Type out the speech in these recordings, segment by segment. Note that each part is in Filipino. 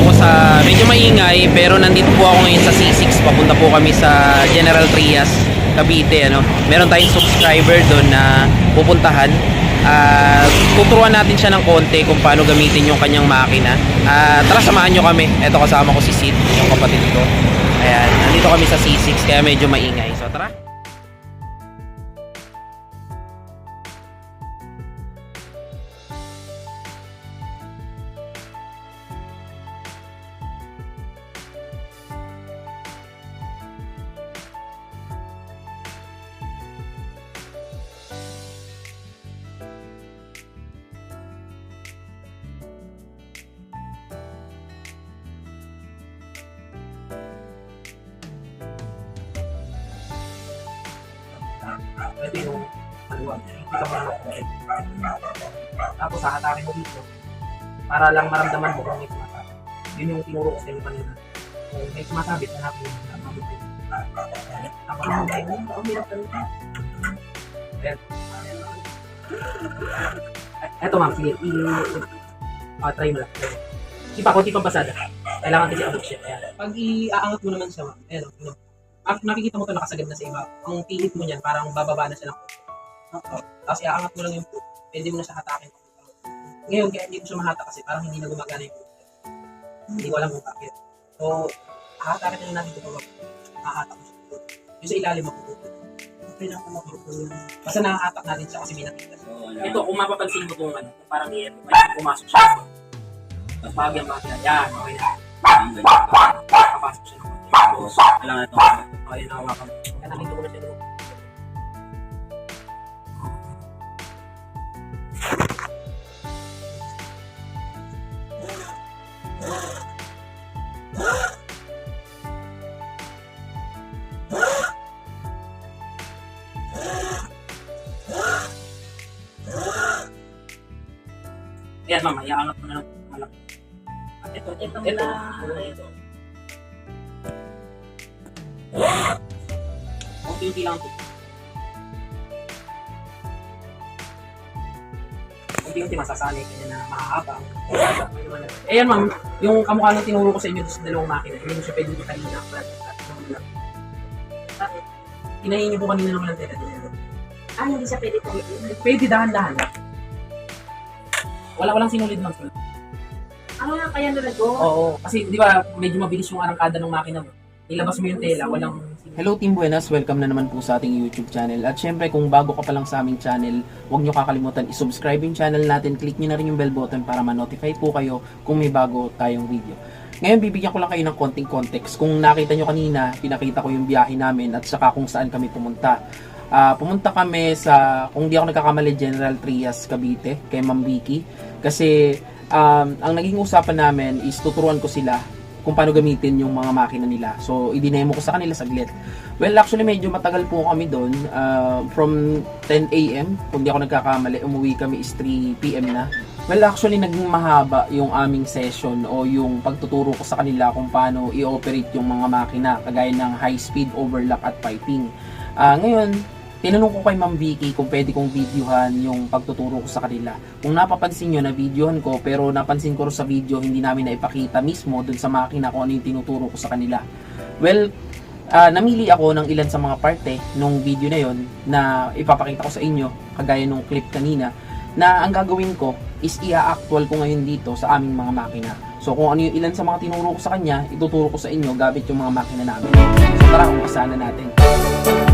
ako sa medyo maingay pero nandito po ako ngayon sa C6 papunta po kami sa General Trias Cavite ano. Meron tayong subscriber doon na pupuntahan. At tuturuan natin siya ng konti kung paano gamitin yung kanyang makina. At tara samahan nyo kami. Eto kasama ko si Sid yung kapatid ko. Ayan nandito kami sa C6 kaya medyo maingay Ito yung kaliwa. Kita mo lang ako. Tapos hahatakin mo dito. Para lang maramdaman mo kung may sumasabit. Yun yung tinuro ko sa inyo kanina. Kung may sumasabit, hanapin mo. Hanapin mo. Ako lang tayo. Ang hirap ka. Ayan. Eto ma'am, sige. I ah, mo lang. Di pa, konti pang pasada. Kailangan kasi abot siya. Ayan. Pag iaangat mo naman siya, ma'am. Ayan, oh, Ah, nakikita mo ito nakasagad na sa iba. Ang pilit mo niyan, parang bababa na siya ng Oo. Tapos iaangat mo lang yung foot. Pwede mo na siya hatakin. Ngayon, kaya hindi ko siya mahata kasi parang hindi na gumagana yung foot. Hindi ko alam kung bakit. So, hahatakin na lang natin ito hahatak mo siya. Yung sa ilalim mo Okay lang kung makukuha. Basta nahahatak natin siya kasi may nakita siya. Ito, kung mapapansin mo kung ano, parang yan, may pumasok siya. Tapos bagyan bagyan. Yan, okay na. Papasok siya ng konti. Tapos, Kailangan ito. Okay, nahawakan Eh yan ma'am, yung kamukha ng tinuro ko sa inyo sa dalawang makina, hindi mo siya pwedeng italina. Hinahin niyo po kanina naman ang tela din. Ah, hindi siya pwede tuloy. Pwede dahan-dahan. Wala walang sinulid ma'am. Ah, kaya nalago. Oo, kasi di ba medyo mabilis yung arangkada ng makina mo. Ilabas mo yung tela, walang Hello Team Buenas, welcome na naman po sa ating YouTube channel. At syempre kung bago ka pa lang sa aming channel, huwag nyo kakalimutan i-subscribe yung channel natin. Click nyo na rin yung bell button para ma-notify po kayo kung may bago tayong video. Ngayon bibigyan ko lang kayo ng konting context. Kung nakita nyo kanina, pinakita ko yung biyahe namin at saka kung saan kami pumunta. Ah, pumunta kami sa, kung di ako nagkakamali, General Trias, Cavite, kay Ma'am Vicky. Kasi um, ang naging usapan namin is tuturuan ko sila kung paano gamitin yung mga makina nila. So, idinemo ko sa kanila saglit. Well, actually, medyo matagal po kami doon. Uh, from 10 a.m., kung di ako nagkakamali, umuwi kami is 3 p.m. na. Well, actually, naging mahaba yung aming session o yung pagtuturo ko sa kanila kung paano i-operate yung mga makina, kagaya ng high-speed overlock at piping. Ah, ngayon, tinanong ko kay Ma'am Vicky kung pwede kong videohan yung pagtuturo ko sa kanila. Kung napapansin nyo na videohan ko, pero napansin ko sa video, hindi namin naipakita mismo dun sa makina kung ano yung tinuturo ko sa kanila. Well, ah, namili ako ng ilan sa mga parte nung video na yon na ipapakita ko sa inyo, kagaya nung clip kanina, na ang gagawin ko is i-actual ko ngayon dito sa aming mga makina. So kung ano yung ilan sa mga tinuro ko sa kanya, ituturo ko sa inyo gamit yung mga makina namin. So tara, umpisa na natin.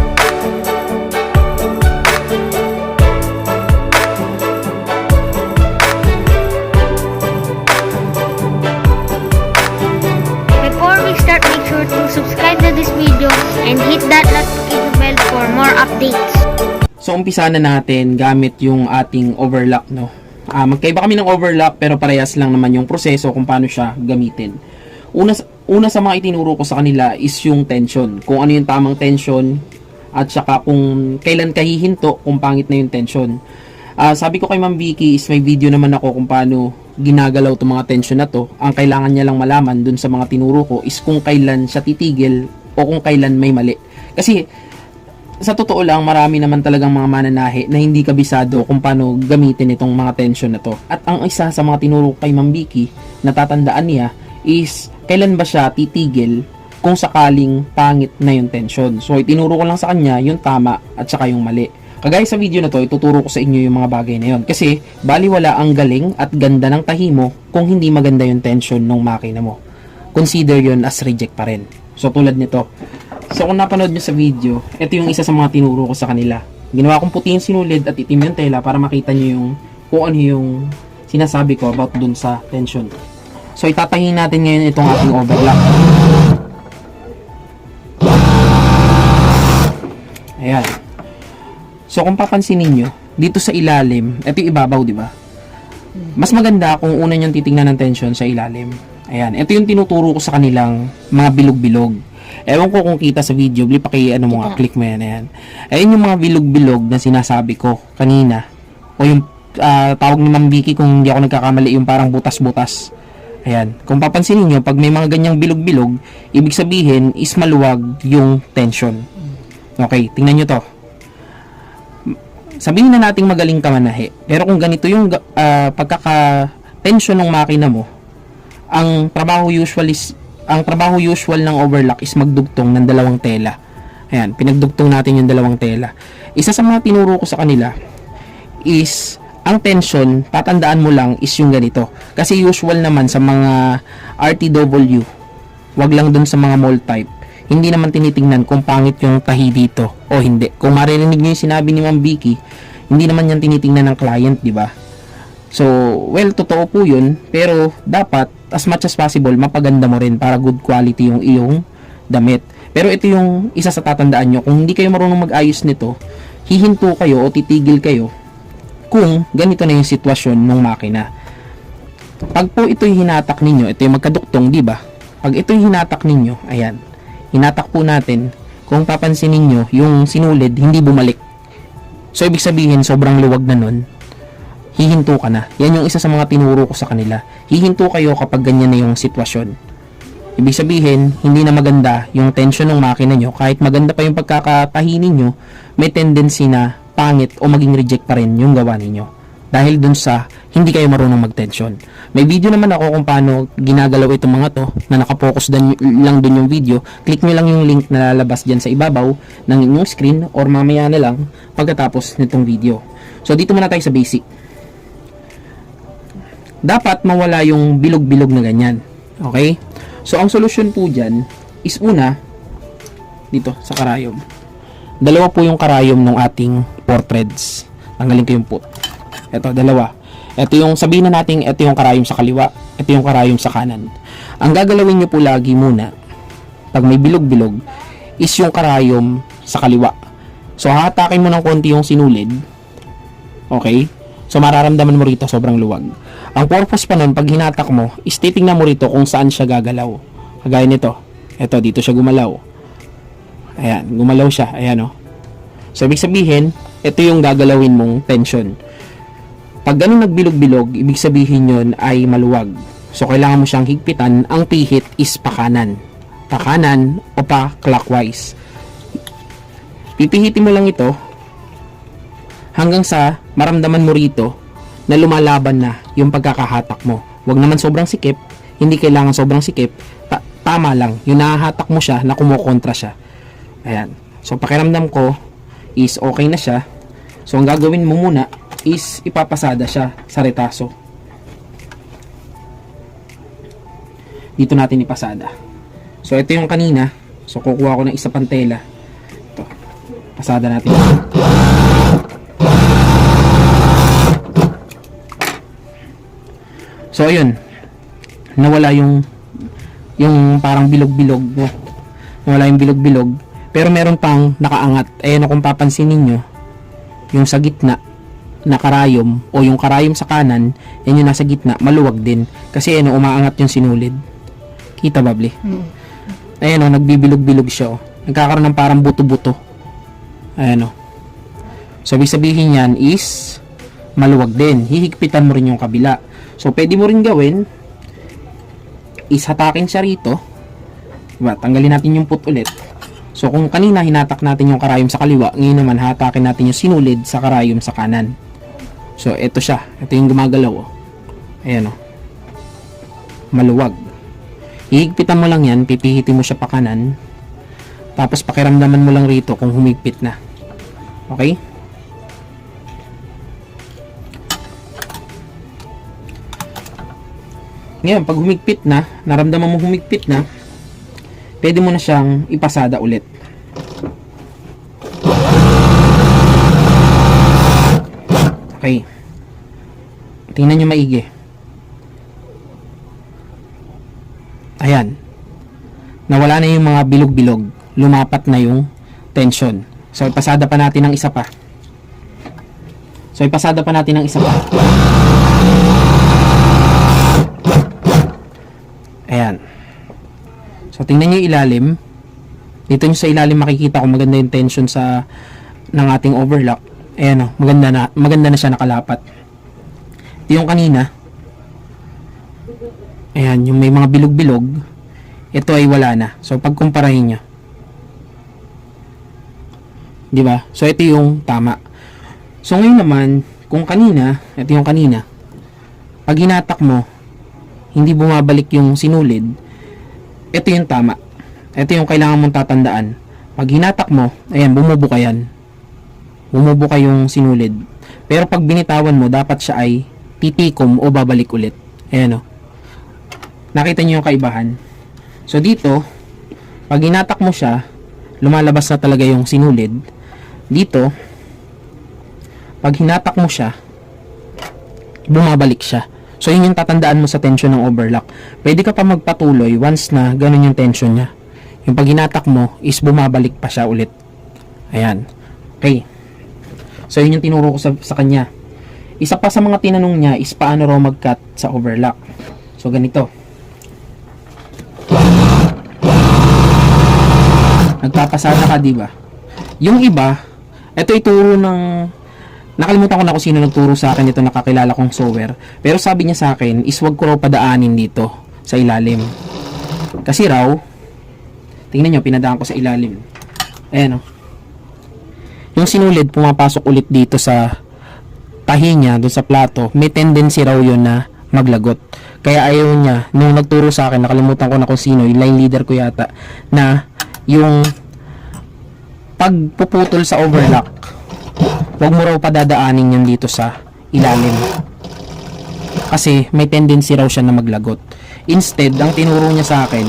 To this video and hit that notification bell for more updates. So umpisa na natin gamit yung ating overlock no. Ah, magkaiba kami ng overlock pero parehas lang naman yung proseso kung paano siya gamitin. Una una sa mga itinuro ko sa kanila is yung tension. Kung ano yung tamang tension at saka kung kailan kahihinto kung pangit na yung tension. Ah, sabi ko kay Ma'am Vicky is may video naman ako kung paano ginagalaw itong mga tension na to. Ang kailangan niya lang malaman dun sa mga tinuro ko is kung kailan siya titigil o kung kailan may mali. Kasi sa totoo lang, marami naman talagang mga mananahi na hindi kabisado kung paano gamitin itong mga tension na to. At ang isa sa mga tinuro kay Ma'am Vicky, natatandaan niya, is kailan ba siya titigil kung sakaling pangit na yung tension. So, itinuro ko lang sa kanya yung tama at saka yung mali. Kagaya sa video na to, ituturo ko sa inyo yung mga bagay na yun. Kasi, baliwala ang galing at ganda ng tahi mo kung hindi maganda yung tension ng makina mo. Consider yun as reject pa rin. So, tulad nito. So, kung napanood nyo sa video, ito yung isa sa mga tinuro ko sa kanila. Ginawa kong puti yung sinulid at itim yung tela para makita nyo yung kung ano yung sinasabi ko about dun sa tension. So, itatahin natin ngayon itong ating overlock. Ayan. So, kung papansin ninyo, dito sa ilalim, ito yung ibabaw, di ba? Mas maganda kung una niyong titingnan ng tension sa ilalim. Ayan. Ito yung tinuturo ko sa kanilang mga bilog-bilog. Ewan ko kung kita sa video, bli paki ano mo nga, click mo yan, ayan. Ayan yung mga bilog-bilog na sinasabi ko kanina. O yung ah, tawag ni Ma'am Vicky kung hindi ako nagkakamali, yung parang butas-butas. Ayan. Kung papansin niyo pag may mga ganyang bilog-bilog, ibig sabihin is maluwag yung tension. Okay, tingnan nyo to. Sabihin na nating magaling ka manahe. Pero kung ganito yung ah, pagkaka-tension ng makina mo, ang trabaho usually ang trabaho usual ng overlock is magdugtong ng dalawang tela. Ayan, pinagdugtong natin yung dalawang tela. Isa sa mga tinuro ko sa kanila is ang tension, tatandaan mo lang is yung ganito. Kasi usual naman sa mga RTW, wag lang dun sa mga mold type, hindi naman tinitingnan kung pangit yung tahi dito o hindi. Kung maririnig niyo yung sinabi ni Ma'am Vicky, hindi naman yan tinitingnan ng client, di ba? So, well, totoo po yun, pero dapat, as much as possible, mapaganda mo rin para good quality yung iyong damit. Pero ito yung isa sa tatandaan nyo, kung hindi kayo marunong mag-ayos nito, hihinto kayo o titigil kayo kung ganito na yung sitwasyon ng makina. Pag po ito'y hinatak ninyo, ito yung magkaduktong, di ba? Pag ito'y hinatak ninyo, ayan, hinatak po natin, kung papansin ninyo, yung sinulid, hindi bumalik. So, ibig sabihin, sobrang luwag na nun, hihinto ka na. Yan yung isa sa mga tinuro ko sa kanila. Hihinto kayo kapag ganyan na yung sitwasyon. Ibig sabihin, hindi na maganda yung tension ng makina nyo. Kahit maganda pa yung pagkakatahi ninyo, may tendency na pangit o maging reject pa rin yung gawa ninyo. Dahil dun sa hindi kayo marunong mag-tension. May video naman ako kung paano ginagalaw itong mga to na nakapokus dan, lang dun yung video. Click nyo lang yung link na lalabas dyan sa ibabaw ng inyong screen or mamaya na lang pagkatapos nitong video. So dito muna tayo sa basic dapat mawala yung bilog-bilog na ganyan. Okay? So, ang solusyon po dyan is una, dito sa karayom. Dalawa po yung karayom ng ating four threads. Tanggalin ko yung put. Ito, dalawa. Ito yung, sabihin na natin, ito yung karayom sa kaliwa, ito yung karayom sa kanan. Ang gagalawin nyo po lagi muna, pag may bilog-bilog, is yung karayom sa kaliwa. So, hatakin mo ng konti yung sinulid. Okay? So, mararamdaman mo rito sobrang luwag. Ang purpose pa nun, pag hinatak mo, is titingnan mo rito kung saan siya gagalaw. Kagaya nito. Ito, dito siya gumalaw. Ayan, gumalaw siya. Ayan, oh. So, ibig sabihin, ito yung gagalawin mong tension. Pag ganun nagbilog-bilog, ibig sabihin yon ay maluwag. So, kailangan mo siyang higpitan. Ang pihit is pakanan. Pakanan o pa clockwise. Pipihitin mo lang ito hanggang sa maramdaman mo rito na lumalaban na yung pagkakahatak mo. Huwag naman sobrang sikip, hindi kailangan sobrang sikip, ta- tama lang, yung nahahatak mo siya na kumukontra siya. Ayan. So pakiramdam ko is okay na siya. So ang gagawin mo muna is ipapasada siya sa retaso. Dito natin ipasada. So ito yung kanina. So kukuha ko ng isa pang tela. Ito. Pasada natin. So ayun, nawala yung yung parang bilog-bilog no? Nawala yung bilog-bilog. Pero meron pang nakaangat. Ayan kung papansin ninyo, yung sa gitna na karayom o yung karayom sa kanan, yan yung nasa gitna, maluwag din. Kasi ano, umaangat yung sinulid. Kita ba, Bli? Ayan o, nagbibilog-bilog siya o. Nagkakaroon ng parang buto-buto. Ayan o. So, ibig sabihin yan is maluwag din. Hihigpitan mo rin yung kabila. So, pwede mo rin gawin is hatakin siya rito. Diba? Tanggalin natin yung put ulit. So, kung kanina hinatak natin yung karayom sa kaliwa, ngayon naman hatakin natin yung sinulid sa karayom sa kanan. So, ito siya. Ito yung gumagalaw. Oh. Ayan oh. Maluwag. Ihigpitan mo lang yan, pipihitin mo siya pa kanan. Tapos pakiramdaman mo lang rito kung humigpit na. Okay? Ngayon, pag humigpit na, naramdaman mo humigpit na, pwede mo na siyang ipasada ulit. Okay. Tingnan nyo maigi. Ayan. Nawala na yung mga bilog-bilog. Lumapat na yung tension. So, ipasada pa natin ng isa pa. So, ipasada pa natin ng isa pa. Ayan. So, tingnan nyo ilalim. Dito nyo sa ilalim makikita kung maganda yung tension sa ng ating overlock. Ayan o, maganda na, maganda na siya nakalapat. Ito yung kanina. Ayan, yung may mga bilog-bilog. Ito ay wala na. So, pagkumparahin nyo. Di ba? So, ito yung tama. So, ngayon naman, kung kanina, ito yung kanina, pag hinatak mo, hindi bumabalik yung sinulid, ito yung tama. Ito yung kailangan mong tatandaan. Pag hinatak mo, ayan, bumubuka yan. Bumubuka yung sinulid. Pero pag binitawan mo, dapat siya ay titikom o babalik ulit. Ayan o. Nakita niyo yung kaibahan. So dito, pag hinatak mo siya, lumalabas na talaga yung sinulid. Dito, pag hinatak mo siya, bumabalik siya. So, yun yung tatandaan mo sa tension ng overlock. Pwede ka pa magpatuloy once na ganun yung tension niya. Yung pag hinatak mo is bumabalik pa siya ulit. Ayan. Okay. So, yun yung tinuro ko sa, sa kanya. Isa pa sa mga tinanong niya is paano raw mag-cut sa overlock. So, ganito. Nagpapasada ka, di ba? Yung iba, ito ituro ng nakalimutan ko na kung sino nagturo sa akin ito nakakilala kong sewer. Pero sabi niya sa akin is wag ko raw padaanin dito sa ilalim. Kasi raw, tingnan nyo, pinadaan ko sa ilalim. Ayan o. Yung sinulid, pumapasok ulit dito sa tahi niya, doon sa plato. May tendency raw yun na maglagot. Kaya ayaw niya, nung nagturo sa akin, nakalimutan ko na kung sino, yung line leader ko yata, na yung pagpuputol sa overlock, huwag mo raw padadaanin yun dito sa ilalim. Kasi may tendency raw siya na maglagot. Instead, ang tinuro niya sa akin,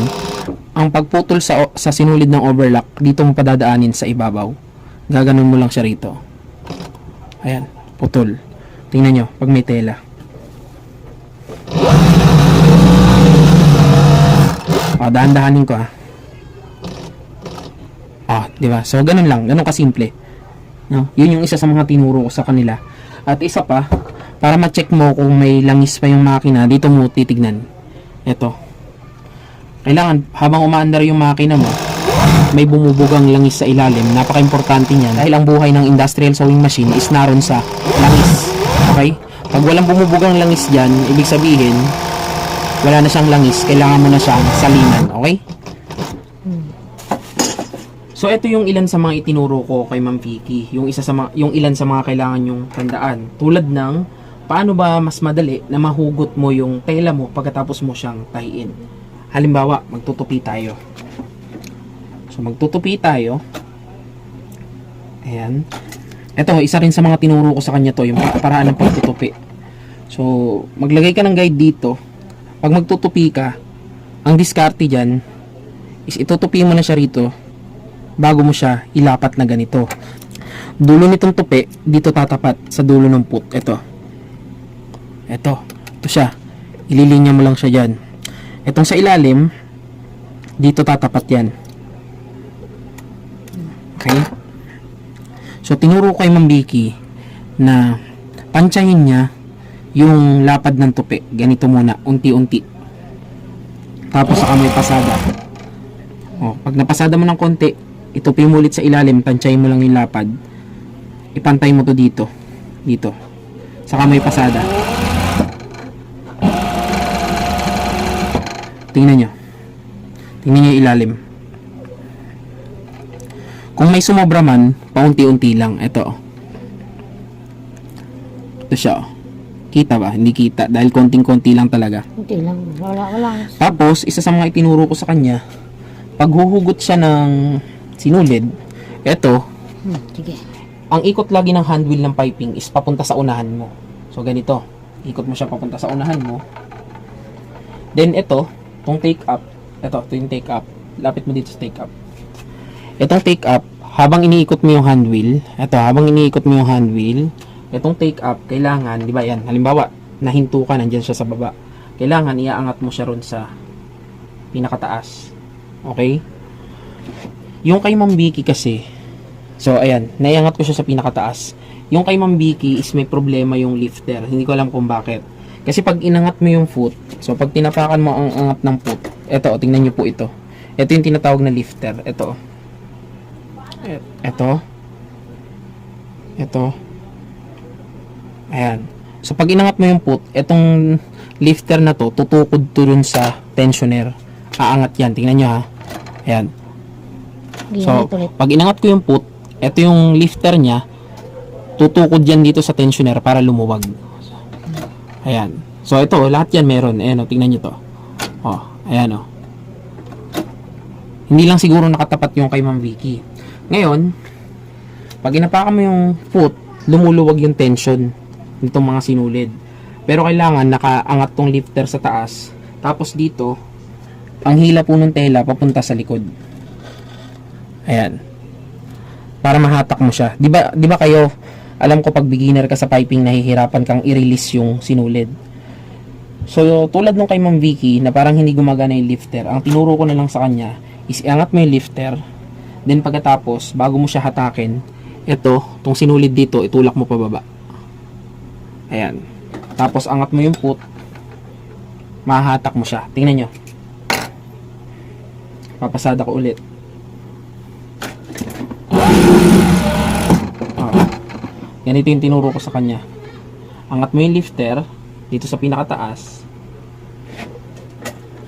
ang pagputol sa, sa sinulid ng overlock, dito mo padadaanin sa ibabaw. Gaganon mo lang siya rito. Ayan, putol. Tingnan nyo, pag may tela. O, dahan-dahanin ko ah. Ah, di ba? So, ganun lang. Ganun kasimple. No? Yun yung isa sa mga tinuro ko sa kanila. At isa pa, para ma-check mo kung may langis pa yung makina, dito mo titignan. Ito. Kailangan, habang umaandar yung makina mo, may bumubugang langis sa ilalim. Napaka-importante niyan. Dahil ang buhay ng industrial sewing machine is naroon sa langis. Okay? Pag walang bumubugang langis dyan, ibig sabihin, wala na siyang langis, kailangan mo na siyang salinan. Okay? So ito yung ilan sa mga itinuro ko kay Ma'am Vicky. Yung isa sa mga, yung ilan sa mga kailangan yung tandaan. Tulad ng paano ba mas madali na mahugot mo yung tela mo pagkatapos mo siyang tahiin. Halimbawa, magtutupi tayo. So magtutupi tayo. Ayan. Ito, isa rin sa mga tinuro ko sa kanya to, yung paraan ng pagtutupi. So, maglagay ka ng guide dito. Pag magtutupi ka, ang diskarte dyan is itutupi mo na siya rito bago mo siya ilapat na ganito. Dulo nitong tupi, dito tatapat sa dulo ng put. Ito. Ito. Ito siya. Ililinya mo lang siya dyan. Itong sa ilalim, dito tatapat yan. Okay? So, tinuro ko kay Ma'am Vicky na pansyahin niya yung lapad ng tupi. Ganito muna, unti-unti. Tapos saka may pasada. O, pag napasada mo ng konti, itupi mo ulit sa ilalim, tansyahin mo lang yung lapad. Ipantay mo to dito. Dito. Saka may pasada. Tingnan nyo. Tingnan nyo yung ilalim. Kung may sumobra man, paunti-unti lang. Ito. Ito siya. oh. Kita ba? Hindi kita dahil konting-konti lang talaga. Hindi lang. Wala, wala. Tapos, isa sa mga itinuro ko sa kanya, pag huhugot siya ng sinulid, eto, Hmm, sige. ang ikot lagi ng hand wheel ng piping is papunta sa unahan mo. So, ganito. Ikot mo siya papunta sa unahan mo. Then, ito, tong take up, ito, ito yung take up. Lapit mo dito sa take up. Itong take up, habang iniikot mo yung hand wheel, ito, habang iniikot mo yung hand wheel, itong take up, kailangan, di ba yan, halimbawa, nahinto ka, nandyan siya sa baba. Kailangan, iaangat mo siya ron sa pinakataas. Okay? Yung kay Ma'am Vicky kasi, so ayan, naiangat ko siya sa pinakataas. Yung kay Ma'am Vicky is may problema yung lifter. Hindi ko alam kung bakit. Kasi pag inangat mo yung foot, so pag tinapakan mo ang angat ng foot, eto, tingnan nyo po ito. Ito yung tinatawag na lifter. Ito. E- Ito. Ito. Ayan. So pag inangat mo yung foot, etong lifter na to, tutukod to dun sa tensioner. Aangat yan. Tingnan nyo ha. Ayan. So, pag inangat ko yung put, ito yung lifter niya, tutukod yan dito sa tensioner para lumuwag. Ayan. So, ito, lahat yan meron. Ayan, o, tingnan nyo to. O, ayan, o. Hindi lang siguro nakatapat yung kay Ma'am Vicky. Ngayon, pag inapakan mo yung foot, lumuluwag yung tension nitong mga sinulid. Pero kailangan nakaangat tong lifter sa taas. Tapos dito, ang hila po ng tela papunta sa likod. Ayan. Para mahatak mo siya. 'Di ba 'di ba kayo alam ko pag beginner ka sa piping nahihirapan kang i-release yung sinulid. So tulad nung kay Ma'am Vicky na parang hindi gumagana yung lifter, ang tinuro ko na lang sa kanya is iangat mo yung lifter. Then pagkatapos, bago mo siya hatakin, ito, tong sinulid dito, itulak mo pababa. Ayan. Tapos angat mo yung foot, mahahatak mo siya. Tingnan nyo. Papasada ko ulit. Ah. Ganito yung tinuro ko sa kanya. Angat mo yung lifter dito sa pinakataas.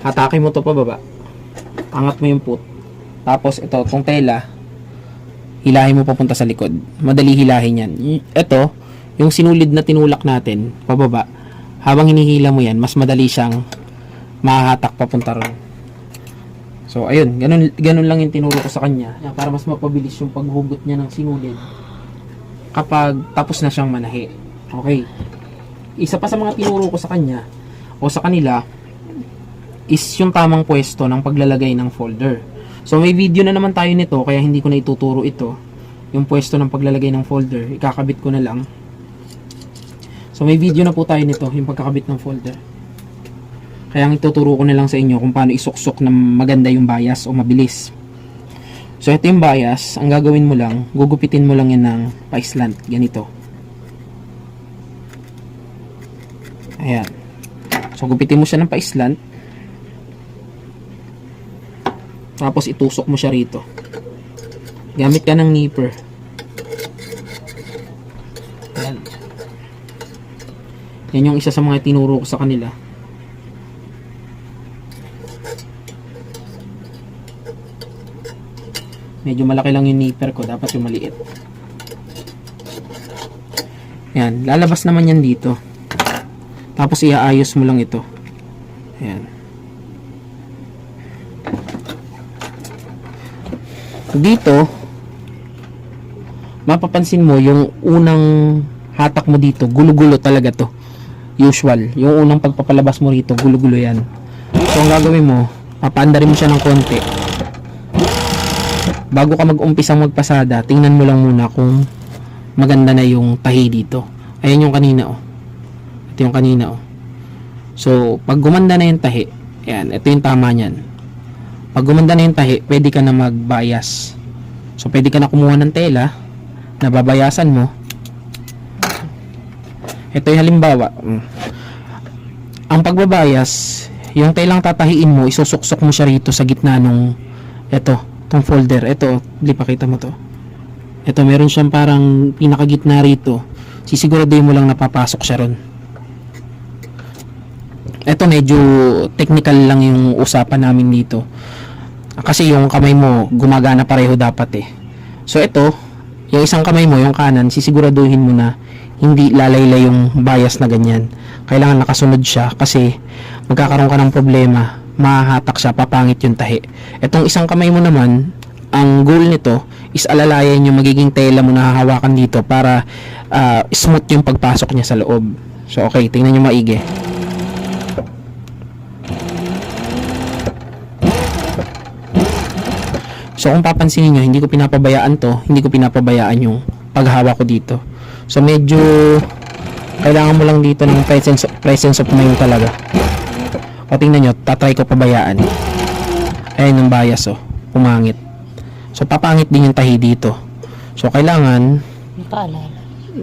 Hatakin mo to pababa. Angat mo yung put. Tapos ito, tong tela, hilahin mo papunta sa likod. Madali hilahin yan. Ito, yung sinulid na tinulak natin, pababa, habang hinihila mo yan, mas madali siyang mahahatak papunta ron. So, ayun, ganun, ganun lang yung tinuro ko sa kanya para mas mapabilis yung paghugot niya ng sinulid kapag tapos na siyang manahi. Okay. Isa pa sa mga tinuro ko sa kanya o sa kanila is yung tamang pwesto ng paglalagay ng folder. So, may video na naman tayo nito kaya hindi ko na ituturo ito. Yung pwesto ng paglalagay ng folder. Ikakabit ko na lang. So, may video na po tayo nito, yung pagkakabit ng folder. Kaya ang ituturo ko na lang sa inyo kung paano isuksok na maganda yung bias o mabilis. So, ito yung bias. Ang gagawin mo lang, gugupitin mo lang yan ng pa-slant. Ganito. Ayan. So, gupitin mo siya ng pa-slant. Tapos, itusok mo siya rito. Gamit ka ng nipper. Ayan. Yan yung isa sa mga tinuro ko sa kanila. Medyo malaki lang yung nipper ko. Dapat yung maliit. Yan. Lalabas naman yan dito. Tapos iaayos mo lang ito. Ayan. Dito, mapapansin mo yung unang hatak mo dito, gulo-gulo talaga to. Usual. Yung unang pagpapalabas mo rito, gulo-gulo yan. So, ang gagawin mo, papaandarin mo siya ng konti bago ka mag-umpisang magpasada, tingnan mo lang muna kung maganda na yung tahi dito. Ayan yung kanina, oh. Ito yung kanina, oh. So, pag gumanda na yung tahi, ayan, ito yung tama niyan. Pag gumanda na yung tahi, pwede ka na mag-bias. So, pwede ka na kumuha ng tela, na babayasan mo. Ito yung halimbawa. mm. Ang pagbabayas, yung telang tatahiin mo, isusuksok mo siya rito sa gitna nung, eto, tong folder. Ito, di pakita mo to. Ito, meron siyang parang pinakagitna rito. Sisiguraduhin mo lang napapasok siya ron. Ito, medyo technical lang yung usapan namin dito. Kasi yung kamay mo, gumagana pareho dapat eh. So, ito, yung isang kamay mo, yung kanan, sisiguraduhin mo na hindi lalaylay yung bias na ganyan. Kailangan nakasunod siya kasi magkakaroon ka ng problema, mahahatak siya, papangit yung tahi. Itong isang kamay mo naman, ang goal nito is alalayan yung magiging tela mo na hahawakan dito para ah, smooth yung pagpasok niya sa loob. So okay, tingnan nyo maigi. So kung papansinin nyo, hindi ko pinapabayaan to, hindi ko pinapabayaan yung paghawak ko dito. So medyo kailangan mo lang dito ng presence, presence of mind talaga. O tingnan nyo, tatry ko pabayaan. Ayan yung bias oh, pumangit. So papangit din yung tahi dito. So kailangan Nakaalala.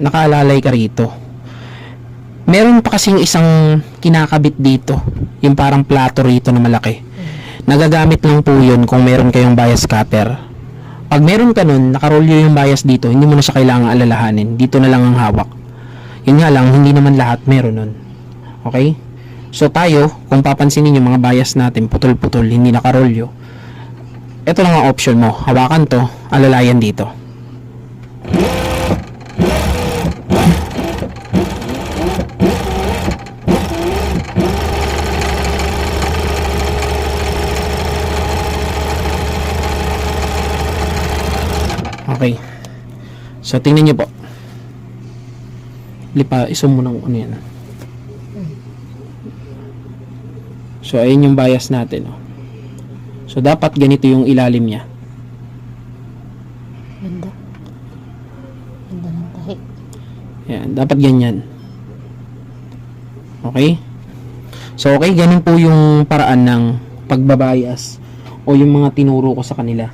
nakaalalay ka rito. Meron pa kasing isang kinakabit dito, yung parang plato rito na malaki. Nagagamit lang po yun kung meron kayong bias cutter. Pag meron ka nun, nakarolyo yung bias dito, hindi mo na siya kailangang alalahanin. Dito na lang ang hawak. Yun nga lang, hindi naman lahat meron nun. Okay? So tayo, kung papansinin yung mga bias natin, putol-putol, hindi nakarolyo, ito lang ang option mo. Hawakan to, alalayan dito. Okay. So, tingnan nyo po. Lipa, isum mo ng ano yan. So, ayun yung bias natin. Oh. So, dapat ganito yung ilalim niya. Ganda. Ganda ng tahi. Yan, dapat ganyan. Okay? So, okay, ganun po yung paraan ng pagbabayas o yung mga tinuro ko sa kanila.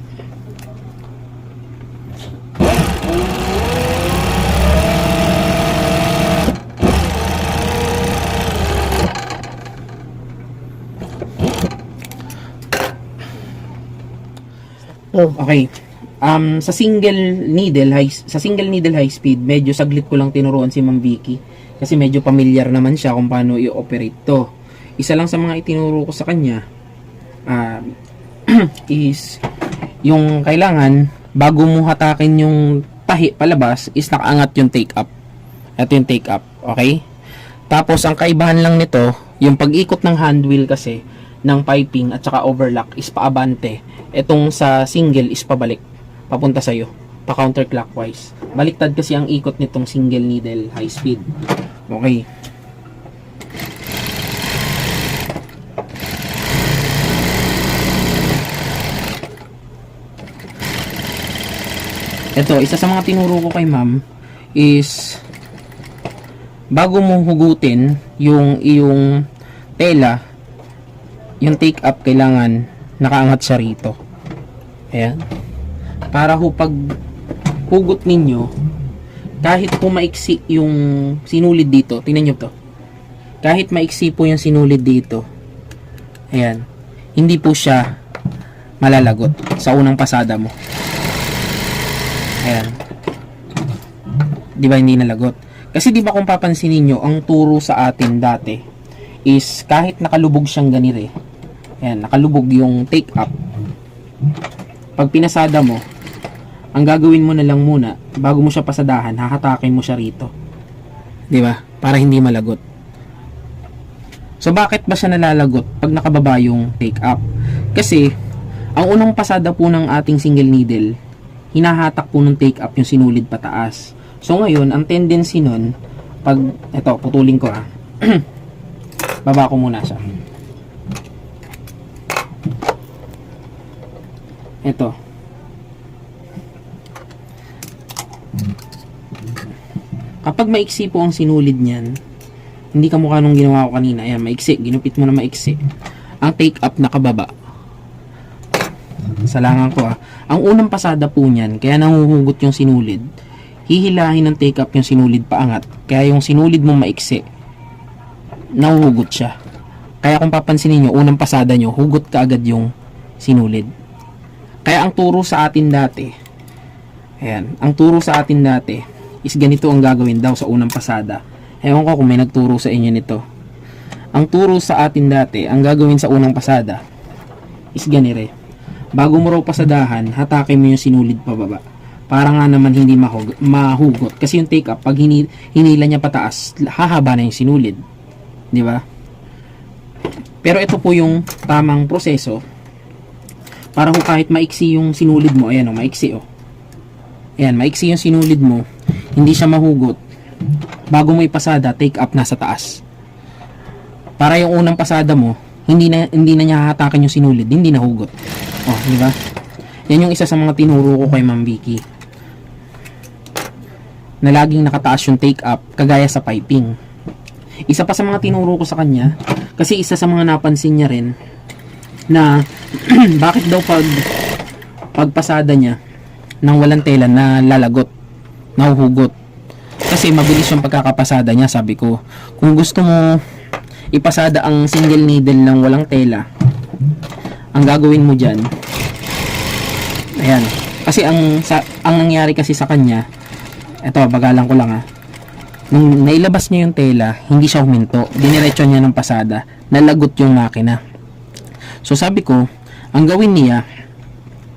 Okay. Um, sa single needle high sa single needle high speed, medyo saglit ko lang tinuruan si Ma'am Vicky kasi medyo familiar naman siya kung paano i-operate to. Isa lang sa mga itinuro ko sa kanya ah, is yung kailangan bago mo hatakin yung tahi palabas is nakaangat yung take up. Ito yung take up, okay? Tapos ang kaibahan lang nito, yung pag-ikot ng hand wheel kasi ng piping at saka overlock is paabante. Itong sa single is pabalik, papunta sa iyo, pa counterclockwise. Baliktad kasi ang ikot nitong single needle high speed. Okay. Ito, isa sa mga tinuro ko kay ma'am is bago mo hugutin yung iyong tela, yung take up kailangan nakaangat siya rito. Ayan. Para ho pag hugot ninyo, kahit po maiksi yung sinulid dito, tingnan nyo to. Kahit maiksi po yung sinulid dito, ayan, hindi po siya malalagot sa unang pasada mo. Ayan. Di ba hindi nalagot? Kasi di ba kung papansinin nyo, ang turo sa atin dati is kahit nakalubog siyang ganito eh. Ayan, nakalubog yung take up. Pag pinasada mo, ang gagawin mo na lang muna, bago mo siya pasadahan, hahatakin mo siya rito. Di ba? Para hindi malagot. So, bakit ba siya nalalagot pag nakababa yung take up? Kasi, ang unang pasada po ng ating single needle, hinahatak po ng take up yung sinulid pataas. So, ngayon, ang tendency nun, pag, eto, putulin ko ah. Baba ko muna siya. Ito. Kapag maiksi po ang sinulid niyan, hindi ka mukha nung ginawa ko kanina. Ayan, maiksi. Ginupit mo na maiksi. Ang take up nakababa. Salangan ko ah. Ang unang pasada po niyan, kaya nanguhugot yung sinulid, hihilahin ng take up yung sinulid paangat. Kaya yung sinulid mo maiksi, nahuhugot siya. Kaya kung papansinin nyo, unang pasada nyo, hugot ka agad yung sinulid. Kaya ang turo sa atin dati, ayan, ang turo sa atin dati, is ganito ang gagawin daw sa unang pasada. Ewan ko kung may nagturo sa inyo nito. Ang turo sa atin dati, ang gagawin sa unang pasada, is ganire. Bago mo raw pasadahan, hatakin mo yung sinulid pababa. para nga naman hindi mahug- mahugot. Kasi yung take up, pag hini- hinila niya pataas, hahaba na yung sinulid. Di ba? Pero ito po yung tamang proseso para kung kahit maiksi yung sinulid mo, ayan o, maiksi o. Ayan, maiksi yung sinulid mo, hindi siya mahugot. Bago mo ipasada, take up nasa taas. Para yung unang pasada mo, hindi na hindi na niya hahatakan yung sinulid, hindi nahugot. Oh, di ba? Yan yung isa sa mga tinuro ko kay Ma'am Vicky. Na laging nakataas yung take up, kagaya sa piping. Isa pa sa mga tinuro ko sa kanya, kasi isa sa mga napansin niya rin, na bakit daw pag pagpasada niya ng walang tela na lalagot, nahuhugot. Kasi mabilis yung pagkakapasada niya, sabi ko. Kung gusto mo ipasada ang single needle ng walang tela, ang gagawin mo dyan, ayan. Kasi ang, sa, ang nangyari kasi sa kanya, eto, bagalan ko lang ah. Nung nailabas niya yung tela, hindi siya huminto. Diniretso niya ng pasada. Nalagot yung makina. So sabi ko, ang gawin niya,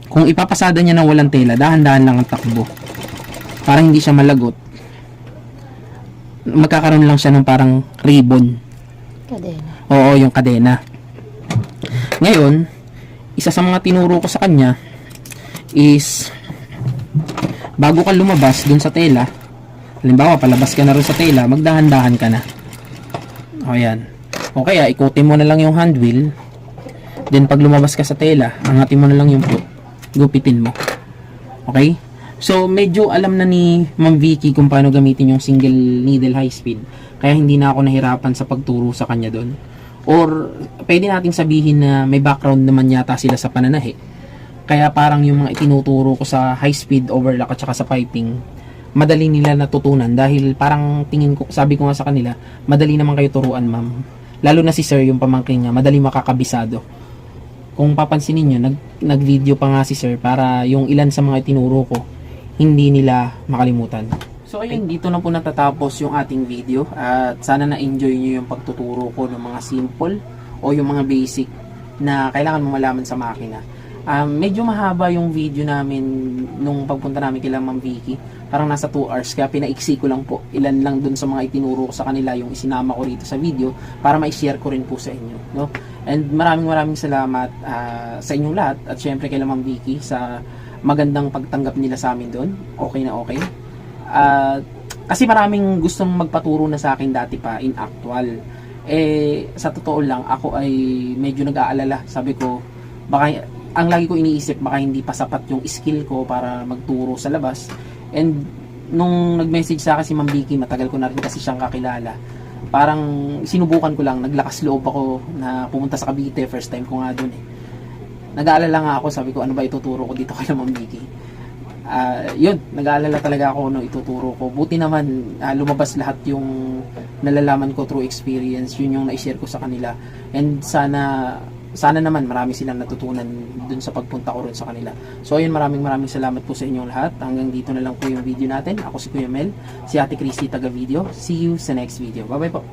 kung ipapasada niya ng walang tela, dahan-dahan lang ang takbo. Para hindi siya malagot. Magkakaroon lang siya ng parang ribbon. Kadena. Oo, yung kadena. Ngayon, isa sa mga tinuro ko sa kanya is bago ka lumabas dun sa tela, halimbawa palabas ka na rin sa tela, magdahan-dahan ka na. O yan. O kaya, ikutin mo na lang yung hand wheel, then pag lumabas ka sa tela, angatin mo na lang yung foot, gupitin mo. Okay? So, medyo alam na ni Ma'am Vicky kung paano gamitin yung single needle high speed. Kaya hindi na ako nahirapan sa pagturo sa kanya doon. Or, pwede nating sabihin na may background naman yata sila sa pananahi. Kaya parang yung mga itinuturo ko sa high speed overlock at saka sa piping, madali nila natutunan dahil parang tingin ko, sabi ko nga sa kanila, madali naman kayo turuan ma'am. Lalo na si sir, yung pamangkin niya, madali makakabisado. Kung papansinin niyo, nag, nag-video pa nga si sir para yung ilan sa mga itinuro ko, hindi nila makalimutan. So ayun, dito na po natatapos yung ating video at sana na-enjoy nyo yung pagtuturo ko ng mga simple o yung mga basic na kailangan mo malaman sa makina. Um, medyo mahaba yung video namin nung pagpunta namin kila Ma'am Vicky. Parang nasa 2 hours kaya pinaiksi ko lang po. Ilan lang dun sa mga itinuro ko sa kanila yung isinama ko rito sa video para ma-share ko rin po sa inyo. No? And maraming maraming salamat ah, sa inyong lahat at syempre kay Ma'am Vicky sa magandang pagtanggap nila sa amin doon. Okay na okay. At kasi maraming gustong magpaturo na sa akin dati pa in actual. Eh, sa totoo lang, ako ay medyo nag-aalala. Sabi ko, baka, ang lagi ko iniisip, baka hindi pa sapat yung skill ko para magturo sa labas. And, nung nag-message sa akin si Ma'am Vicky, matagal ko na rin kasi siyang kakilala. Parang sinubukan ko lang, naglakas loob ako na pumunta sa Cavite, first time ko nga doon eh nag-aalala nga ako, sabi ko, ano ba ituturo ko dito kay Ma'am Vicky? Ah, yun, nag-aalala talaga ako no ituturo ko. Buti naman ah, lumabas lahat yung nalalaman ko through experience, yun yung na-share ko sa kanila. And sana sana naman marami silang natutunan dun sa pagpunta ko rin sa kanila. So ayun, maraming maraming salamat po sa inyong lahat. Hanggang dito na lang po yung video natin. Ako si Kuya Mel, si Ate Christy taga video. See you sa next video. Bye bye po.